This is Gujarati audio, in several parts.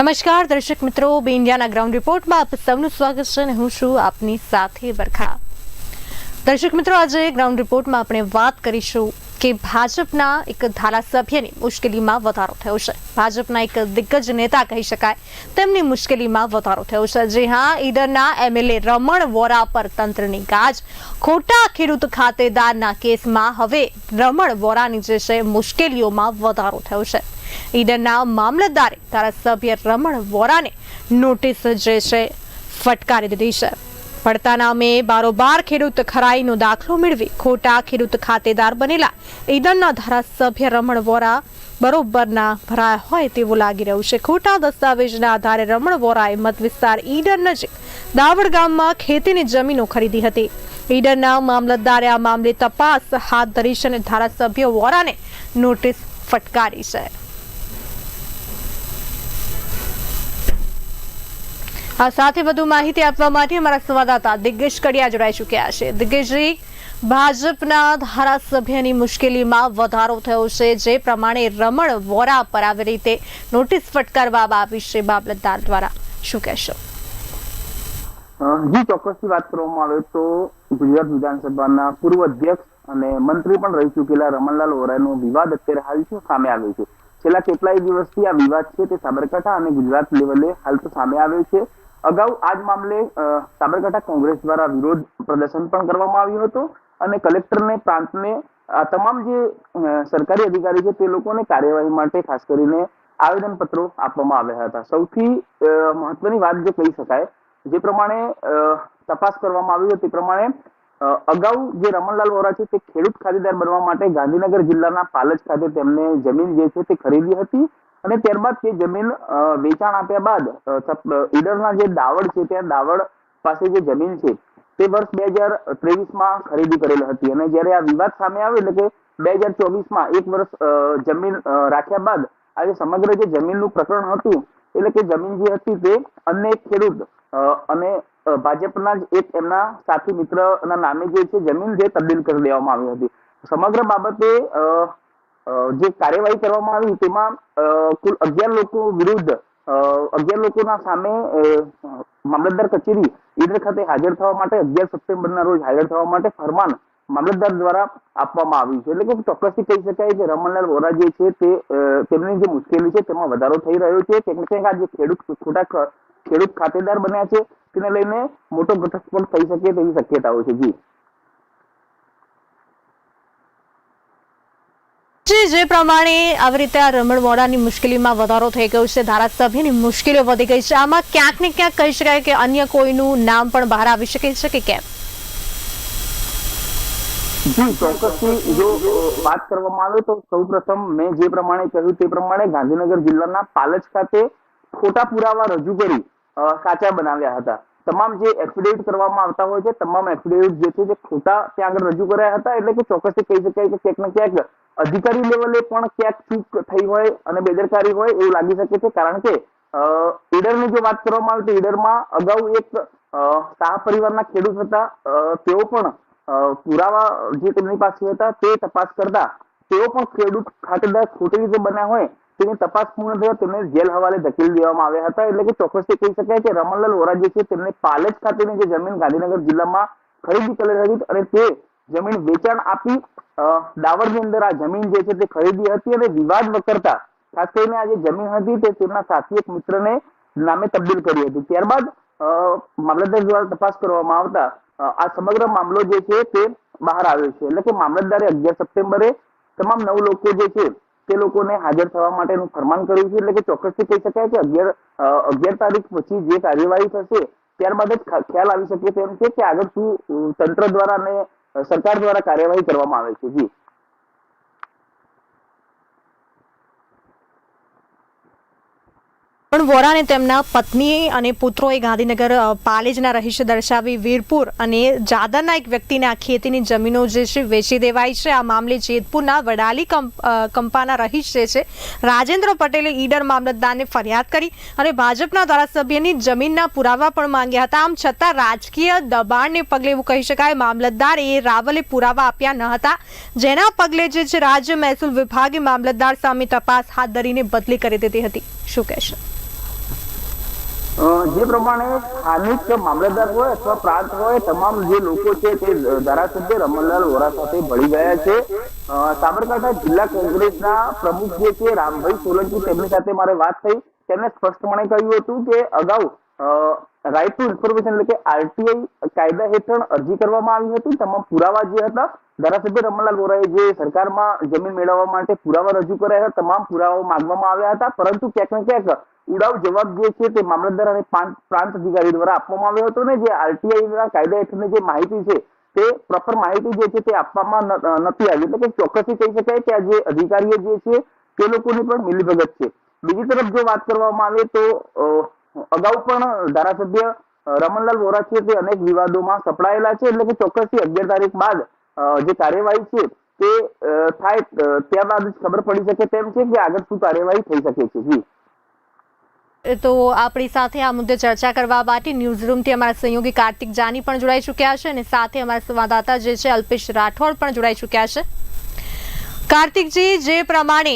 નમસ્કાર, દર્શક મિત્રો, બે ઇન્ડિયાના ગ્રાઉન્ડ રિપોર્ટમાં આપ સૌનું સ્વાગત છે અને હું છું આપની સાથે બરખા. દર્શક મિત્રો, આજે ગ્રાઉન્ડ રિપોર્ટમાં આપણે વાત કરીશું કે ભાજપના એક ધારાસભ્યની મુશ્કેલીમાં વધારો થયો છે. ભાજપના એક દિગ્ગજ નેતા કહી શકાય, તેમની મુશ્કેલીમાં વધારો થયો છે. જી હા, ઈડરના એમએલએ રમણ વોરા પર તંત્રની ગાજ. ખોટા ખેડૂત ખાતેદારના કેસમાં હવે રમણ વોરાની જે છે, મુશ્કેલીઓમાં વધારો થયો છે. ઈડનના મામલતદારે ધારાસભ્ય રમણ વોરાને નોટિસ જે છે ફટકારી દીધી છે. પડતા નામે બારોબાર ખેડૂત ખરાઈનો દાખલો મેળવી ખોટા ખેડૂત ખાતેદાર બનેલા ઈડરના ધારાસભ્ય રમણ વોરા બરોબરના ભરાયા હોય તેવું લાગી રહ્યું છે. ખોટા દસ્તાવેજના આધારે રમણ વોરાએ મત વિસ્તાર ઈડન નજીક દાવડ ગામમાં ખેતીની જમીનો ખરીદી હતી. ઈડનના મામલતદારે આ મામલે તપાસ હાથ ધરી છે અને ધારાસભ્ય વોરાને નોટિસ ફટકારી છે. આ સાથે વધુ માહિતી આપવા માટે અમારા સંવાદદાતા દિગ્ગજ કડિયા જોડાઈ ચૂક્યા છે. દિગ્ગજજી, ભાજપના ધારાસભ્યની મુશ્કેલીમાં વધારો થયો છે, જે પ્રમાણે રમણ વોરા પર આવી રીતે નોટિસ ફટકારવામાં આવી છે મામલતદાર દ્વારા. શું કહેશો? જી, ચોક્કસથી વાત કરવામાં આવે તો ગુજરાત વિધાનસભાના પૂર્વ અધ્યક્ષ અને મંત્રી પણ રહી ચૂકેલા રમણલાલ વોરાનો વિવાદ અત્યારે હાલ છે સામે આવ્યો છે? છેલ્લા કેટલાય દિવસથી આ વિવાદ છે તે સાબરકાંઠા અને ગુજરાત લેવલે હાલ તો સામે આવ્યો છે. અગાઉ આ જ મામલે સાબરકાંઠા કોંગ્રેસ દ્વારા વિરોધ પ્રદર્શન પણ કરવામાં આવ્યું હતું અને કલેક્ટરને, પ્રાંતને, આ તમામ જે સરકારી અધિકારી છે તે લોકોને કાર્યવાહી માટે ખાસ કરીને આવેદન પત્રો આપવામાં આવ્યા હતા. સૌથી મહત્વની વાત જે કહી શકાય, જે પ્રમાણે તપાસ કરવામાં આવી હતી તે પ્રમાણે અગાઉ જે રમણલાલ વોરા છે તે ખેડૂત ખાતેદાર બનવા માટે ગાંધીનગર જિલ્લાના પાલજ ખાતે તેમને જમીન જે છે તે ખરીદી હતી. અને ત્યારબાદ તે જમીન વેચાણ આપ્યા બાદ ઈડરના જે દાવડ છે, ત્યાં દાવડ પાસે જે જમીન છે, તે વર્ષ બે હજાર ત્રેવીસમાં ખરીદી કરેલ હતી. અને જ્યારે આ વિવાદ સામે આવ્યો, એટલે કે બે હજાર ચોવીસમાં એક વર્ષ જમીન રાખ્યા બાદ આજે સમગ્ર જે જમીનનું પ્રકરણ હતું, એટલે કે જમીન જે હતી તે અન્ય એક ખેડૂત અને ભાજપના જ એક એમના સાથી મિત્રના નામે જે છે, જમીન જે તબદીલ કરી દેવામાં આવી હતી. સમગ્ર બાબતે જે કાર્યવાહી કરવામાં આવી તેમાં કુલ અગિયાર લોકો વિરુદ્ધ અગિયાર લોકોના સામે મામલતદાર કચેરી ઈડર ખાતે હાજર થવા માટે અગિયાર સપ્ટેમ્બરના રોજ હાજર થવા માટે ફરમાન મામલતદાર દ્વારા આપવામાં આવ્યું છે. એટલે કે ચોક્કસથી કહી શકાય કે રમણલાલ વોરા જે છે તે તેમની જે મુશ્કેલી છે તેમાં વધારો થઈ રહ્યો છે. કંઈક ને કંઈક આ જે ખેડૂત, ખોટા ખેડૂત ખાતેદાર બન્યા છે, તેને લઈને મોટો ઘટસ્ફોટ થઈ શકે તેવી શક્યતાઓ છે. જી. જી જે પ્રમાણે આવી રીતે આ રમણ મોડાની મુશ્કેલીમાં વધારો થઈ ગયો છે. ધારાસભ્યની મુશ્કેલીઓ વધી ગઈ છે. આમાં ક્યાંક ને ક્યાંક કહી શકાય કે અન્ય કોઈનું નામ પણ બહાર આવી શકે છે કે કેમ? જી, ચોક્કસથી જો વાત કરવામાં આવે તો સૌપ્રથમ મેં જે પ્રમાણે કહ્યું તે પ્રમાણે ગાંધીનગર જિલ્લાના પાલજ ખાતે ખોટા પુરાવા રજૂ કરી સાચા બનાવ્યા હતા. તમામ જે એફિડેવિટ કરવામાં આવતા હોય છે, તમામ એફિડેવિટ જે છે જે ખોટા ત્યાં આગળ રજૂ કર્યા હતા. એટલે કે ચોક્કસથી કહી શકાય કે ક્યાંક ને ક્યાંક અધિકારી લેવલે પણ ક્યાંક ચૂક થઈ હોય અને બેદરકારી હોય એવું લાગી શકે છે. કારણ કે ઈડરની જો વાત કરવામાં આવે તો ઈડરમાં અગાઉ એક શાહ પરિવારના ખેડૂત હતા. તેઓ પણ પુરાવા જે તેમની પાસે હતા તે તપાસ કરતા તેઓ પણ ખેડૂત ખાતેદાર ખોટી રીતે બન્યા હોય તેની તપાસ પૂર્ણ થયા તેમને જેલ હવાલે ધકેલી દેવામાં આવ્યા હતા. એટલે કે ચોક્કસથી કહી શકાય કે રમણલાલ વોરા જે છે તેમને પાલેજ ખાતેની જે જમીન ગાંધીનગર જિલ્લામાં ખરીદી કરેલી હતી અને તે જમીન વેચાણ આપી દાવડની અંદર આ જમીન જે છે તે ખરીદી હતી અને વિવાદ વકરતા, ખાસ કરીને આ જે જમીન હતી તે તેમના સાથી એક મિત્રને નામે તબદીલ કરી હતી. ત્યારબાદ મામલતદાર દ્વારા તપાસ કરવામાં આવતા આ સમગ્ર મામલો જે છે તે બહાર આવ્યો છે. એટલે કે મામલતદારે અગિયાર સપ્ટેમ્બરે તમામ નવ લોકો જે છે તે લોકોને હાજર થવા માટેનું ફરમાન કર્યું છે. એટલે કે ચોક્કસથી કહી શકાય કે અગિયાર અગિયાર તારીખ પછી જે કાર્યવાહી થશે, ત્યારબાદ જ ખ્યાલ આવી શકે તેમ છે કે આગળ શું તંત્ર દ્વારા અને સરકાર દ્વારા કાર્યવાહી કરવામાં આવે છે. જી. પણ વોરાને તેમના પત્ની અને પુત્રોએ ગાંધીનગર પાલેજના રહીશ દર્શાવી વીરપુર અને જાદરના એક વ્યક્તિને આ ખેતીની જમીનો જે છે વેચી દેવાઈ છે. આ મામલે જેતપુરના વડાલી કંપ- કંપાના રહીશ જે છે, રાજેન્દ્ર પટેલે ઈડર મામલતદારને ફરિયાદ કરી અને ભાજપના ધારાસભ્યની જમીનના પુરાવા પણ માંગ્યા હતા. આમ છતાં રાજકીય દબાણને પગલે એવું કહી શકાય, મામલતદારે રાવલે પુરાવા આપ્યા ન હતા. જેના પગલે જે છે, રાજ્ય મહેસૂલ વિભાગે મામલતદાર સામે તપાસ હાથ ધરીને બદલી કરી દીધી હતી. શું કહેશો? જે પ્રમાણે સ્થાનિક મામલતદાર હોય અથવા પ્રાંત હોય, તમામ જે લોકો છે તે ધારાસભ્ય રમણલાલ વોરા સાથે ભળી ગયા છે. સાબરકાંઠા જિલ્લા કોંગ્રેસના પ્રમુખ જે છે, રામભાઈ સોલંકી, તેમની સાથે મારે વાત થઈ. તેમણે સ્પષ્ટપણે કહ્યું હતું કે અગાઉ રાઇટ ટુ ઇન્ફોર્મેશન એટલે કે આરટીઆઈ કાયદા હેઠળ અરજી કરવામાં આવી હતી. તમામ પુરાવા જે હતા, ધારાસભ્ય રમણલાલ વોરાએ જે સરકારમાં જમીન મેળવવા માટે પુરાવા રજૂ કર્યા હતા, તમામ પુરાવાઓ માંગવામાં આવ્યા હતા. પરંતુ ક્યાંક ને ક્યાંક ઉડાવ જવાબ જે છે તે મામલતદાર અને પ્રાંત અધિકારી દ્વારા આપવામાં આવ્યો હતો ને જે આરટીઆઈ ના કાયદા હેઠળની જે માહિતી છે તે પ્રોપર માહિતી જે છે તે આપવામાં નથી આવી. એટલે કે ચોક્કસથી કહી શકાય કે આ જે અધિકારીઓ જે છે તે લોકોની પણ મિલીભગત છે. બીજી તરફ જો વાત કરવામાં આવે તો અગાઉ પણ ધારાસભ્ય રમણલાલ વોરા છે તે અનેક વિવાદોમાં સપડાયેલા છે. એટલે કે ચોક્કસથી અગિયાર તારીખ બાદ જે કાર્યવાહી છે તે થાય ત્યાં ત્યારબાદ ખબર પડી શકે તેમ છે કે આગળ શું કાર્યવાહી થઈ શકે છે. જી. તો આપણી સાથે આ મુદ્દે ચર્ચા કરવા માટે ન્યૂઝ રૂમથી અમારા સહયોગી કાર્તિક જાની પણ જોડાઈ ચૂક્યા છે અને સાથે અમારા સંવાદદાતા જે છે, અલ્પેશ રાઠોડ પણ જોડાઈ ચૂક્યા છે. કાર્તિકજી, જે પ્રમાણે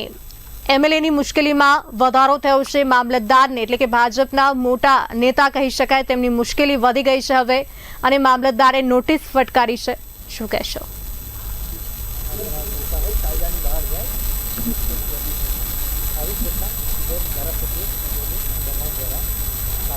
એમએલએની મુશ્કેલીમાં વધારો થયો છે મામલતદારને, એટલે કે ભાજપના મોટા નેતા કહી શકાય, તેમની મુશ્કેલી વધી ગઈ છે હવે અને મામલતદારે નોટિસ ફટકારી છે. શું કહેશો?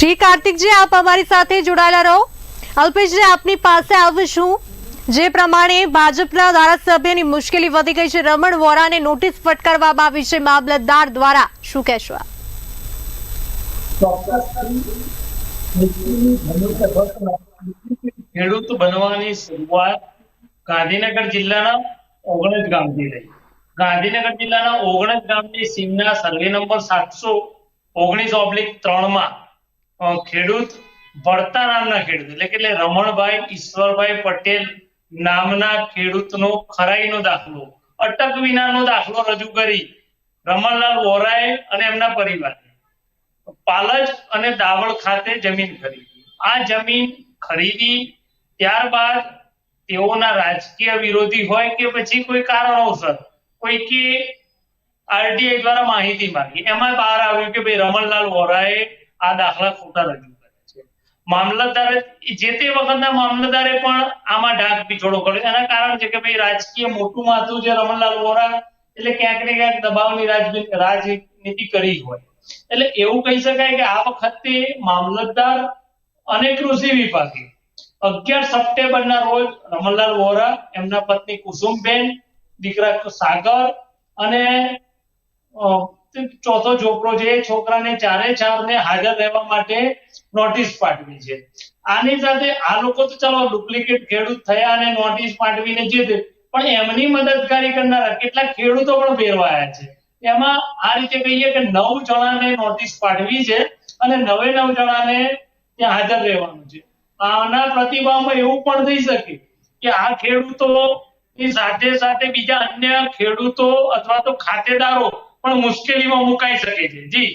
જી, કાર્તિકજી, આપ અમારી સાથે જોડાયેલા રહો. અલ્પેશજી, આપની પાસે આવીશું જે પ્રમાણે ભાજપના ધારાસભ્યની મુશ્કેલી વધી ગઈ છે. રમણ વોરાને નોટિસ ફટકારવામાં આવી છે મામલતદાર દ્વારા. શું કહેશો ખેડૂત બનવાની શરૂઆત ગાંધીનગર જિલ્લાના ઓગણજ ગામથી થઈ. ગાંધીનગર જિલ્લાના ઓગણસ ગામની સીમના સર્વે નંબર સાતસો ઓગણીસ ઓબ્લિક ત્રણમાં ખેડૂત ભરતા નામના ખેડૂત એટલે કે રમણભાઈ ઈશ્વરભાઈ પટેલ નામના ખેડૂતનો ખરાઈનો દાખલો, અટક વિનાનો દાખલો રજૂ કરી રમણલાલ વોરાએ અને એમના પરિવારે પાલજ અને દાવળ ખાતે જમીન ખરીદી. આ જમીન ખરીદી ત્યારબાદ તેઓના રાજકીય વિરોધી હોય કે પછી કોઈ કારણોસર કોઈ કે આરટીઆઈ દ્વારા માહિતી માંગી. એમાં બહાર આવ્યું કે ભાઈ રમણલાલ વોરાએ આ દાખલા ખોટા રજૂ કર્યા છે. મામલતદારે જે તે વખતના મામલતદારે પણ આમાં ઢાક પીછોડો કર્યો. એના કારણ છે કે ભાઈ રાજકીય મોટું માથું છે રમણલાલ વોરા એટલે ક્યાંક ને ક્યાંક દબાવની રાજની- રાજનીતિ કરી હોય. એટલે એવું કહી શકાય કે આ વખતે મામલતદાર અને કૃષિ વિભાગે અગિયાર સપ્ટેમ્બર ના રોજ રમણલાલ વોરા, એમના પત્ની કુસુમબેન દીકરા સાગર અને ચોથો છોકરો છે છોકરાને ચારે ચાર ને હાજર રહેવા માટે નોટિસ પાઠવી છે. આની સાથે આ લોકો તો ચાલો ડુપ્લિકેટ ખેડૂત થયા અને નોટિસ પાઠવીને જીતે પણ એમની મદદકારી કરનારા કેટલાક ખેડૂતો પણ ફેરવાયા છે. એમાં આ રીતે કહીએ કે નવ જણાને નોટિસ પાઠવી છે અને નવે નવ જણાને ત્યાં હાજર રહેવાનું છે. આના પ્રતિભાવમાં એવું પણ થઈ શકે કે આ ખેડૂતો ની સાથે સાથે બીજા અન્ય ખેડૂતો અથવા તો ખાતેદારો પણ મુશ્કેલીમાં મુકાઈ શકે છે. જી.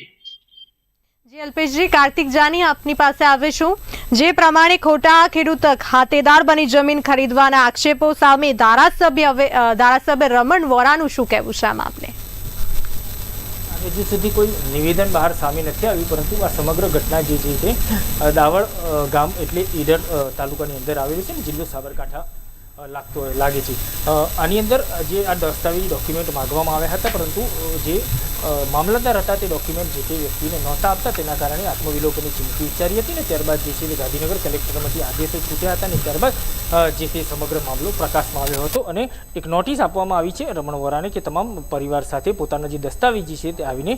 જી અલ્પેશજી કાર્તિક જાની આપની પાસે આવીશું જે પ્રમાણે ખોટા ખેડૂત ખાતેદાર બની જમીન ખરીદવાના આક્ષેપો સામે ધારાસભ્ય ધારાસભ્ય રમણ વોરાનું શું કહેવું છે આમ આપને? હજી સુધી કોઈ નિવેદન બહાર સામે નથી આવ્યું પરંતુ આ સમગ્ર ઘટના જે છે તે દાવળ ગામ એટલે ઈડર તાલુકાની અંદર આવેલું છે ને જિલ્લો સાબરકાંઠા લાગતો હોય, લાગે છે. આની અંદર જે આ દસ્તાવેજી ડોક્યુમેન્ટ માગવામાં આવ્યા હતા, પરંતુ જે મામલતદાર હતા, તે ડોક્યુમેન્ટ જે તે વ્યક્તિને નહોતા આપતા, તેના કારણે આત્મવિલોપનની ચીમકી ઉચ્ચારી હતી ને ત્યારબાદ જે છે તે ગાંધીનગર કલેક્ટરમાંથી આદેશો છૂટ્યા હતા અને ત્યારબાદ જે તે સમગ્ર મામલો પ્રકાશમાં આવ્યો હતો. અને એક નોટિસ આપવામાં આવી છે રમણ વોરાને કે તમામ પરિવાર સાથે પોતાના જે દસ્તાવેજી છે તે આવીને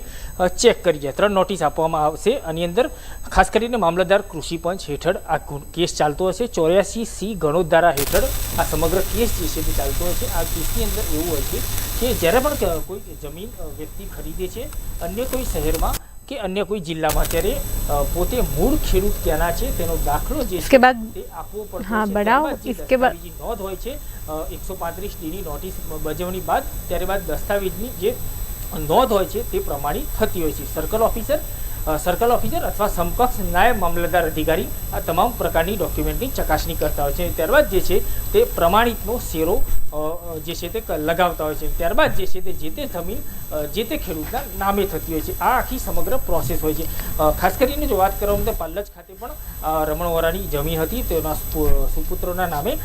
ચેક કરી જાય. ત્રણ નોટિસ આપવામાં આવશે. આની અંદર ખાસ કરીને મામલતદાર કૃષિ પંચ હેઠળ આ કેસ ચાલતો હશે. ચોર્યાસી સી ગણોદ્ધારા હેઠળ આ સમગ્ર કેસ જે છે તે ચાલતો હોય છે આ કેસની અંદર એવું હોય છે કે જ્યારે પણ ક- કોઈ જમીન અ, વ્યક્તિ ખરીદે છે અન્ય કોઈ શહેરમાં કે અન્ય કોઈ જિલ્લામાં ત્યારે અ, પોતે મૂળ ખેડૂત ક્યાંના છે તેનો દાખલો જે इसके છે बाद તે આપવો પડતો हाँ, છે. बढ़ाओ। ત્યારબાદ જે इसके बाद- દસ્તાવેજી નોંધ હોય છે એકસો પાંત્રીસ ડીની નોટિસ બજવણી બાદ ત્યારબાદ દસ્તાવેજની જે નોંધ હોય છે તે પ્રમાણિત થતી હોય છે સર્કલ ઓફિસર અ, સર્કલ ઓફિસર અથવા સમકક્ષ નાયબ મામલતદાર અધિકારી આ તમામ પ્રકારની ડોક્યુમેન્ટની ચકાસણી કરતા હોય છે. ત્યારબાદ જે છે તે પ્રમાણિતનો શેરો જે છે તે લગાવતા હોય છે. ત્યારબાદ જે છે તે જે તે જમીન જે તે ખેડૂતના નામે થતી હોય છે. આ આખી સમગ્ર પ્રોસેસ હોય છે. ખાસ કરીને જો વાત કરવામાં તો પાલ્લજ ખાતે પણ રમણવરાની રમણ વોરાની જમીન હતી તેના સુપુત્રોના નામે.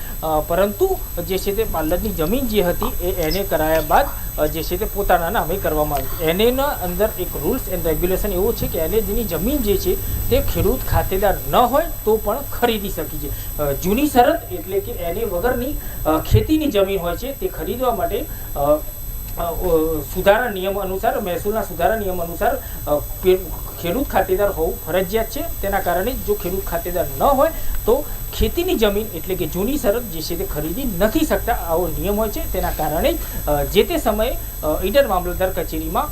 પરંતુ જે છે તે પાલ્લજની જમીન જે હતી એ એને કરાયા બાદ જે છે તે પોતાના નામે કરવામાં આવી. એનેના અંદર એક રૂલ્સ એન્ડ રેગ્યુલેશન એવું છે કે એને જમીન જે છે તે ખેડૂત ખાતેદાર ન હોય તો પણ ખરીદી શકી છે. જૂની શરત એટલે કે એને વગરની ખેતીની જમીન હોય છે તે ખરીદવા માટે સુધારા નિયમ અનુસાર, મહેસૂલના સુધારા નિયમ અનુસાર ખેડૂત ખાતેદાર હોવું ફરજિયાત છે. તેના કારણે જો ખેડૂત ખાતેદાર ન હોય તો ખેતીની જમીન એટલે કે જૂની શરત જે છે તે ખરીદી નથી શકતા. આવો નિયમ હોય છે. તેના કારણે જે તે સમયે ઈડર મામલતદાર કચેરીમાં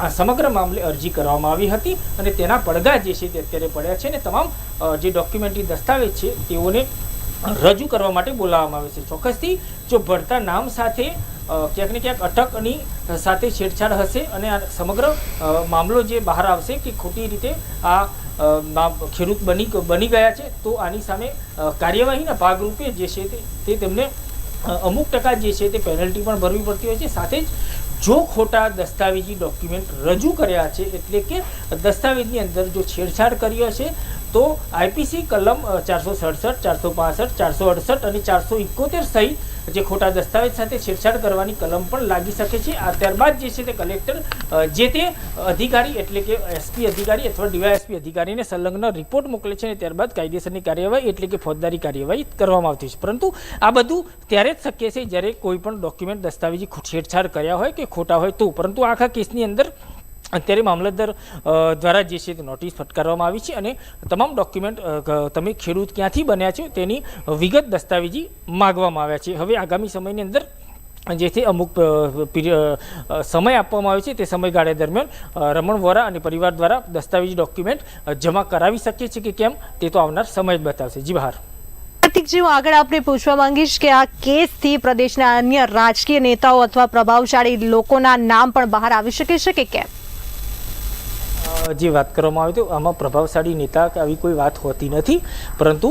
આ સમગ્ર મામલે અરજી કરવામાં આવી હતી અને તેના પડઘા જે છે તે અત્યારે પડ્યા છે અને તમામ જે ડોક્યુમેન્ટરી દસ્તાવેજ છે તેઓને રજૂ કરવા માટે બોલાવવામાં આવે છે. ચોક્કસથી જો ભરતા નામ સાથે ક્યાંક ને ક્યાંક અટકની સાથે છેડછાડ હશે અને આ સમગ્ર મામલો જે બહાર આવશે કે ખોટી રીતે આ ખેડૂત બની બની ગયા છે, તો આની સામે કાર્યવાહીના ભાગરૂપે જે છે તે તેમને અમુક ટકા જે છે તે પેનલ્ટી પણ ભરવી પડતી હોય છે. સાથે જ જો ખોટા દસ્તાવેજી ડોક્યુમેન્ટ રજૂ કર્યા છે, એટલે કે દસ્તાવેજની અંદર જો છેડછાડ કર્યો હશે તો આઈપીસી કલમ ચારસો સડસઠ, ચારસો પાસઠ, ચારસો અડસઠ અને ચારસો ઇકોતેર સહિત જે ખોટા દસ્તાવેજ સાથે છેડછાડ કરવાની કલમ પણ લાગી શકે છે. આ ત્યારબાદ જે છે તે કલેક્ટર જે તે અધિકારી એટલે કે એસપી અધિકારી અથવા ડીવાયએસપી અધિકારીને સંલગ્ન રિપોર્ટ મોકલે છે અને ત્યારબાદ કાયદેસરની કાર્યવાહી એટલે કે ફોજદારી કાર્યવાહી કરવામાં આવતી છે. પરંતુ આ બધું ત્યારે જ શક્ય છે જ્યારે કોઈ પણ ડોક્યુમેન્ટ, દસ્તાવેજી છેડછાડ કર્યા હોય કે ખોટા હોય તો. પરંતુ આખા કેસની અંદર અત્યારે મામલતદાર દ્વારા જે છે તે નોટિસ ફટકારવામાં આવી છે અને તમામ ડોક્યુમેન્ટ તમે ખેડૂત ક્યાંથી બન્યા છો તેની વિગત દસ્તાવેજી માગવામાં આવ્યા છે. હવે આગામી સમયની અંદર જેથી અમુક અ, સમય આપવામાં આવ્યો છે તે સમયગાળા દરમિયાન રમણ વોરા અને પરિવાર દ્વારા દસ્તાવેજી ડોક્યુમેન્ટ જમા કરાવી શકીએ છીએ કે કેમ તે તો આવનાર સમય જ બતાવશે. જી બહાર. કાર્તિકજી હું આગળ આપણે પૂછવા માંગીશ કે આ કેસથી પ્રદેશના અન્ય રાજકીય નેતાઓ અથવા પ્રભાવશાળી લોકોના નામ પણ બહાર આવી શકે છે કે કેમ? જે વાત કરવામાં આવે તો આમાં પ્રભાવશાળી નેતા કે આવી કોઈ વાત હોતી નથી. પરંતુ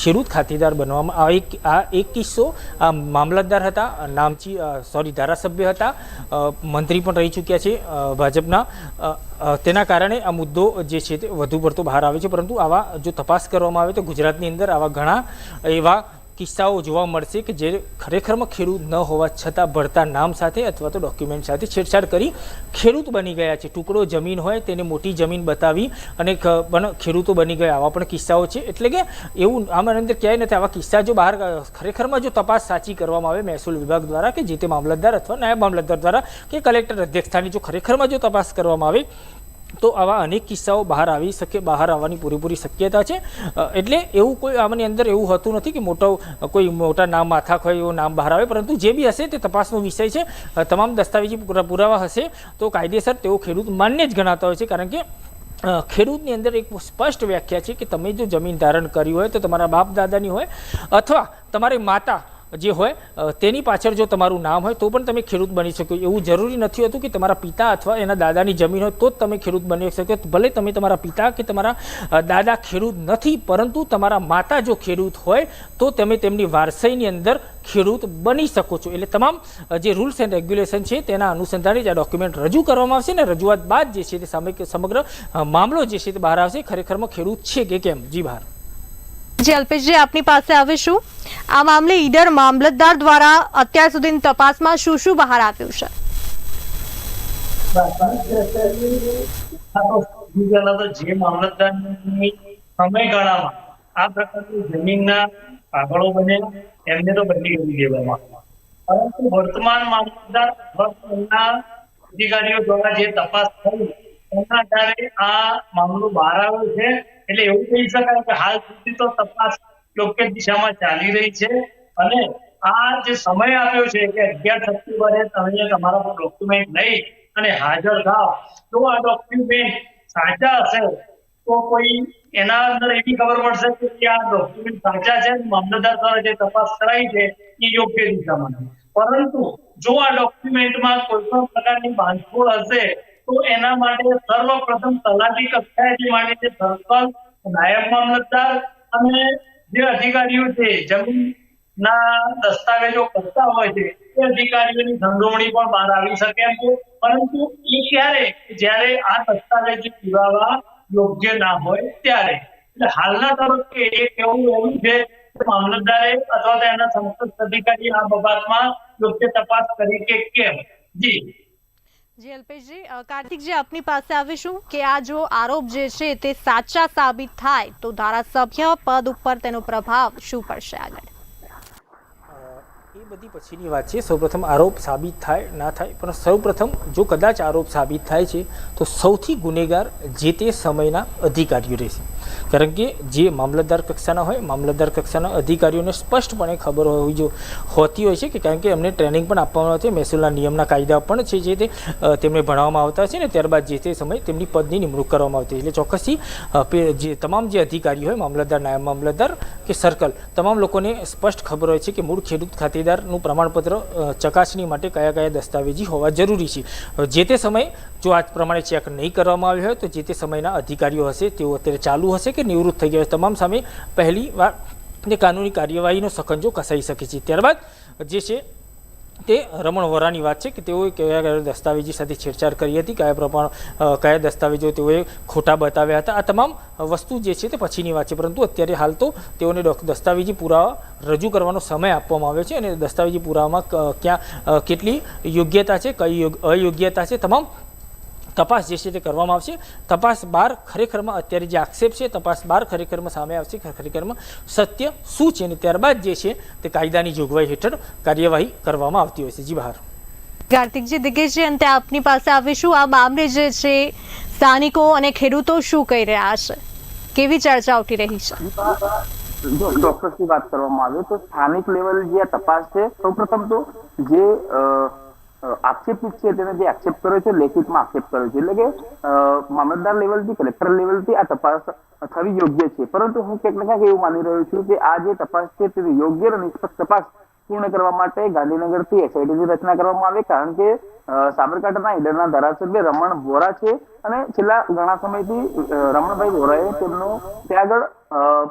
ખેડૂત ખાતેદાર બનવામાં આ એક આ એક કિસ્સો, આ મામલતદાર હતા નામચી સોરી, ધારાસભ્ય હતા. મંત્રી પણ રહી ચૂક્યા છે ભાજપના. તેના કારણે આ મુદ્દો જે છે તે વધુ પડતો બહાર આવે છે. પરંતુ આવા જો તપાસ કરવામાં આવે તો ગુજરાતની અંદર આવા ઘણા એવા કિસ્સાઓ જોવા મળશે કે જે ખરેખરમાં ખેડૂત ન હોવા છતાં ભરતા નામ સાથે અથવા તો ડોક્યુમેન્ટ સાથે છેડછાડ કરી ખેડૂત બની ગયા છે. ટુકડો જમીન હોય તેને મોટી જમીન બતાવી અને ખેડૂતો બની ગયા. આવા પણ કિસ્સાઓ છે. એટલે કે એવું આમાં અંદર ક્યાંય નથી. આવા કિસ્સા જો બહાર ખરેખરમાં જો તપાસ સાચી કરવામાં આવે મહેસૂલ વિભાગ દ્વારા કે જે તે મામલતદાર અથવા નાયબ મામલતદાર દ્વારા કે કલેક્ટર અધ્યક્ષસ્થાને જો ખરેખરમાં જો તપાસ કરવામાં આવે તો આવા અનેક કિસ્સાઓ બહાર આવી શકે, બહાર આવવાની પૂરેપૂરી શક્યતા છે. એટલે એવું કોઈ આમાંની અંદર એવું હતું નથી કે મોટો, કોઈ મોટા નામ માથા હોય, એવું નામ બહાર આવે, પરંતુ જે બી હશે તે તપાસનો વિષય છે. તમામ દસ્તાવેજી પુરા- પુરાવા હશે તો કાયદેસર તેઓ ખેડૂત માન્ય જ ગણાતા હોય છે, કારણ કે ખેડૂતની અંદર એક સ્પષ્ટ વ્યાખ્યા છે કે તમે જો જમીન ધારણ કરી હોય તો તમારા બાપ દાદાની હોય અથવા તમારી માતા જે હોય તેની પાછળ જો તમારું નામ હોય તો પણ તમે ખેડૂત બની શકો. એવું જરૂરી નથી હોતું કે તમારા પિતા અથવા એના દાદાની જમીન હોય તો જ તમે ખેડૂત બની શકો. ભલે તમે તમારા પિતા કે તમારા દાદા ખેડૂત નથી, પરંતુ તમારા માતા જો ખેડૂત હોય તો તમે તેમની વારસાઈની અંદર ખેડૂત બની શકો છો. એટલે તમામ જે રૂલ્સ એન્ડ રેગ્યુલેશન છે તેના અનુસંધાને જ આ ડોક્યુમેન્ટ રજૂ કરવામાં આવશે ને રજૂઆત બાદ જે છે તે સામે સમગ્ર મામલો જે છે તે બહાર આવશે. ખરેખરમાં ખેડૂત છે કે કેમ? જી બહાર. જે અલ્પેશજી આપની પાસે આવીશું આ મામલે ઈડર મામલતદાર દ્વારા અત્યાર સુધીની તપાસમાં શું શું બહાર આવ્યું છે? અધિકારીઓ દ્વારા જે તપાસ થઈ, એના આધારે આ મામલો બહાર આવ્યો છે. એટલે એવું કહી શકાય કે હાલ સુધી તો તપાસ યોગ્ય દિશામાં ચાલી રહી છે. અને આ જે સમય આપ્યો છે કે અગિયાર સપ્ટેમ્બરે તમે તમારા ડોક્યુમેન્ટ લઈ અને હાજર થાવ, તો આ ડોક્યુમેન્ટ સાચા હશે? તો કોઈ એના અંદર એવી ખબર પડશે કે આ ડોક્યુમેન્ટ સાચા છે મામલતદાર દ્વારા જે તપાસ કરાઈ છે, એ યોગ્ય દિશામાં પરંતુ જો આ ડોક્યુમેન્ટમાં કોઈ પણ પ્રકારની બાંધછોડ હશે તો એના માટે સર્વપ્રથમ તલાટી કક્ષાએથી જે સર્કલ નાયબ મામલતદાર અને જે અધિકારીઓ છે, જમીનના દસ્તાવેજો કરતા હોય છે, એ અધિકારીઓની સંડોવણી પણ બહાર આવી શકે છે. પરંતુ એ ક્યારે જ્યારે આ દસ્તાવેજો પુરાવા યોગ્ય ના હોય ત્યારે. એટલે હાલના તબક્કે એ કેવું એવું છે મામલતદારે અથવા તો એના સંસદ અધિકારી આ બાબતમાં યોગ્ય તપાસ કરી કે કેમ? જી. જી, અલ્પેશજી કાર્તિકજી, આપની પાસે આવીશું કે આ જો આરોપ જે છે તે સાચા સાબિત થાય, તો ધારાસભ્ય પદ ઉપર તેનો પ્રભાવ શું પડશે આગળ? એ બધી પછીની વાત છે. સૌપ્રથમ આરોપ સાબિત થાય, ના થાય, પણ સૌપ્રથમ જો કદાચ આરોપ સાબિત થાય છે, તો સૌથી ગુનેગાર જે તે સમયના અધિકારીઓ રહેશે. કારણ કે જે મામલતદાર કક્ષાના હોય, મામલતદાર કક્ષાના અધિકારીઓને સ્પષ્ટપણે ખબર હોવી જો, હોતી હોય છે કે કારણ કે એમને ટ્રેનિંગ પણ આપવામાં આવે છે, મહેસૂલના નિયમના કાયદા પણ છે જે તે તેમને ભણાવવામાં આવતા છે ને ત્યારબાદ જે તે સમયે તેમની પદની નિમણૂક કરવામાં આવતી એટલે ચોક્કસથી જે તમામ જે અધિકારી હોય, મામલતદાર, નાયબ મામલતદાર કે સર્કલ, તમામ લોકોને સ્પષ્ટ ખબર હોય છે કે મૂળ ખેડૂત ખાતેદારનું પ્રમાણપત્ર ચકાસણી માટે કયા કયા દસ્તાવેજી હોવા જરૂરી છે. જે તે સમયે જો આ પ્રમાણે ચેક નહીં કરવામાં આવ્યો હોય તો જે તે સમયના અધિકારીઓ હશે, તેઓ અત્યારે ચાલુ હશે કે નિવૃત્ત થઈ ગયા તમામ સામે પહેલી વાર ને કાનૂની કાર્યવાહીનો સખંજો કસાઈ શકે છે. ત્યારબાદ જે છે તે રમણ વોરાની વાત છે કે તેઓએ કયા કયા દસ્તાવેજી સાથે છેડછાડ કરી હતી, કયા પ્રમાણ કયા દસ્તાવેજો તેઓએ ખોટા બતાવ્યા હતા. આ તમામ વસ્તુ જે છે તે પછીની વાત છે. પરંતુ અત્યારે હાલ તો તેઓને દસ્તાવેજી પુરાવા રજૂ કરવાનો સમય આપવામાં આવ્યો છે અને દસ્તાવેજી પુરાવામાં ક્યાં કેટલી યોગ્યતા છે, કઈ અયોગ્યતા છે, તમામ તપાસ જે છે તે કરવામાં આવશે. તપાસ બાર ખરેખરમાં અત્યારે જે આક્ષેપ છે તપાસ બાર ખરેખરમાં સામે આવશે. ખરેખરમાં સત્ય શું છે અને ત્યારબાદ જે છે તે કાયદાની જોગવાઈ હેઠળ કાર્યવાહી કરવામાં આવતી હોય છે. જી બહાર. કાર્તિકજી દિગ્ગજજી અંતે આપની પાસે આવીશું. આ મામલે જે છે સ્થાનિકો અને ખેડૂતો શું કહી રહ્યા છે? કેવી ચર્ચા ઉઠી રહી છે? જો ચોક્કસની વાત કરવામાં આવે તો સ્થાનિક લેવલ જે તપાસ છે સૌપ્રથમ તો જે આક્ષેપિત છે, તેને જે આક્ષેપ કર્યો છે, લેખિતમાં આક્ષેપ કર્યો છે. એટલે કે મામલતદાર લેવલથી કલેક્ટર લેવલથી આ તપાસ થવી યોગ્ય છે. પરંતુ હું ક્યાંક ને ક્યાંક એવું માની રહ્યો છું કે આ જે તપાસ છે તે યોગ્ય અને નિષ્પક્ષ તપાસ પૂર્ણ કરવા માટે ગાંધીનગરથી એસઆઈટીની રચના કરવામાં આવે. કારણ કે સાબરકાંઠાના ઈડરના ધારાસભ્ય રમણ વોરા છે અને છેલ્લા ઘણા સમયથી રમણભાઈ વોરાએ તેમનો ત્યાં આગળ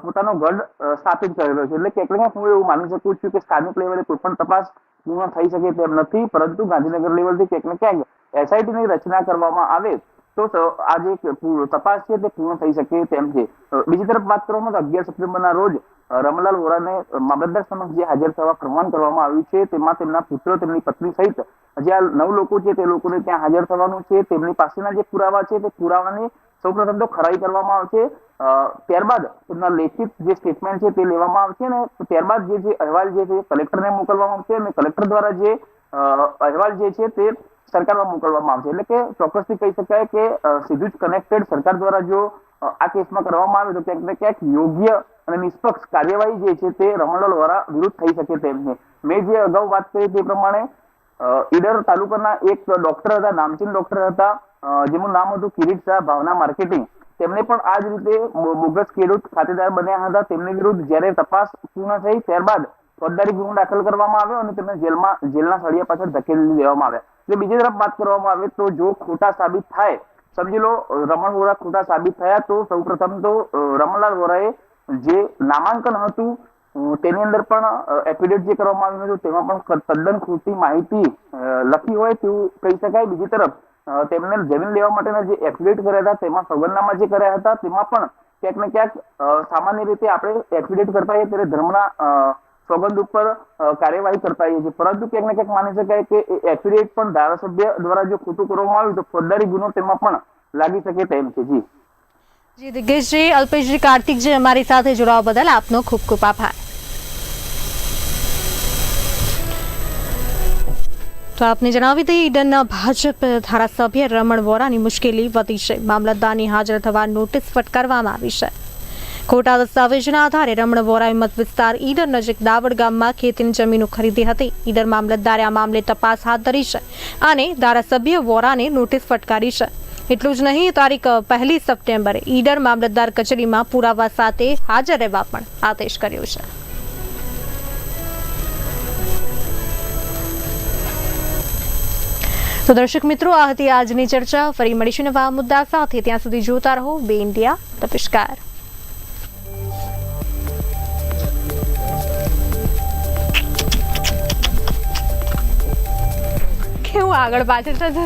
પોતાનો ગઢ સ્થાપિત કરેલો છે. એટલે ક્યાંક ક્યાંક હું એવું માની શકું છું કે સ્થાનિક લેવલે કોઈ પણ તપાસ પૂર્ણ થઈ શકે તેમ નથી, પરંતુ ગાંધીનગર લેવલથી ક્યાંક ને ક્યાંક SIT ની રચના કરવામાં આવે તો આ જે તપાસ છે તે પૂર્ણ થઈ શકે તેમ છે. બીજી તરફ વાત કરવામાં તો અગિયાર સપ્ટેમ્બરના રોજ રમલાલ વોરાને મામલતદાર સમક્ષ જે હાજર થવા પ્રમાણ કરવામાં આવ્યું છે તેમાં તેમના પુત્ર, તેમની પત્ની સહિત જે આ નવ લોકો છે તે લોકોને ત્યાં હાજર થવાનું છે. તેમની પાસેના જે પુરાવા છે તે પુરાવાની સૌપ્રથમ તો ખરાઈ કરવામાં આવશે. ત્યારબાદ એમના લેખિત જે સ્ટેટમેન્ટ છે તે લેવામાં આવશે અને ત્યારબાદ જે જે અહેવાલ જે છે કલેક્ટરને મોકલવામાં આવશે અને કલેક્ટર દ્વારા જે અહેવાલ જે છે તે સરકારમાં મોકલવામાં આવશે. એટલે કે ચોક્કસથી કહી શકાય કે સીધું જ કનેક્ટેડ સરકાર દ્વારા જો આ કેસમાં કરવામાં આવે તો ક્યાંક ને ક્યાંક યોગ્ય અને નિષ્પક્ષ કાર્યવાહી જે છે તે રમણલાલ વોરા વિરુદ્ધ થઈ શકે તેમ છે. મેં જે અગાઉ વાત કરી તે પ્રમાણે ઈડર તાલુકાના એક ડોક્ટર હતા, નામચીન ડોક્ટર હતા. જેમનું નામ હતું કિરીટ શાહ ભાવના માર્કેટિંગ. તેમને પણ આ જ રીતે બોગસ ખેડૂત ખાતેદાર બન્યા હતા. તેમની વિરુદ્ધ જ્યારે તપાસ પૂર્ણ થઈ ત્યારબાદ ફોજદારી ગુનો દાખલ કરવામાં આવ્યો અને તેમને જેલમાં જેલના સળિયા પાછળ ધકેલી દેવામાં આવ્યા. એટલે બીજી તરફ વાત કરવામાં આવે તો જો ખોટા સાબિત થાય સમજી લો રમણ વોરા ખોટા સાબિત થયા તો સૌપ્રથમ તો અ, રમણલાલ વોરાએ જે નામાંકન હતું તેની અંદર પણ એફિડેવિટ જે કરવામાં આવ્યું હતું તેમાં પણ તદ્દન ખોટી માહિતી લખી હોય તેવું કહી શકાય. બીજી તરફ તેમને જમીન લેવા માટેના જે એફિડેટ કર્યા હતા, તેમાં સોગંદનામા જે કર્યા હતા, તેમાં પણ ક્યાંક ને ક્યાંક સામાન્ય રીતે આપણે એફિડેટ કરતા હોઈએ ત્યારે ધર્મના સોગંદ ઉપર કાર્યવાહી કરતા હોઈએ પરંતુ ક્યાંક ને ક્યાંક માની શકાય કે એફિડેટ પણ ધારાસભ્ય દ્વારા જો ખોટું કરવામાં આવ્યું તો ફોજદારી ગુનો તેમાં પણ લાગી શકે તેમ છે. જી. જી દિગ્ગજજી અલ્પેશજી કાર્તિકજી અમારી સાથે જોડાવા બદલ આપનો ખૂબ ખૂબ આભાર. તો આપને જણાવી દઈએ, ઈડનના ભાજપ ધારાસભ્ય રમણ વોરાની મુશ્કેલી વધી છે. મામલતદારની હાજર થવા નોટિસ ફટકારવામાં આવી છે. ખોટા દસ્તાવેજના આધારે રમણ વોરાએ મત વિસ્તાર ઈડર નજીક દાવડ ગામમાં ખેતીની જમીનો ખરીદી હતી. ઈડર મામલતદારે આ મામલે તપાસ હાથ ધરી છે અને ધારાસભ્ય વોરાને નોટિસ ફટકારી છે. એટલું જ નહીં, તારીખ પહેલી સપ્ટેમ્બરે ઈડર મામલતદાર કચેરીમાં પુરાવા સાથે હાજર રહેવા પણ આદેશ કર્યો છે. તો દર્શક મિત્રો, આ હતી આજની ચર્ચા. ફરી મળીશું નવા મુદ્દા સાથે. ત્યાં સુધી જોતા રહો. બે ઇન્ડિયા તપિષ્કાર કેવું આગળ પાછળ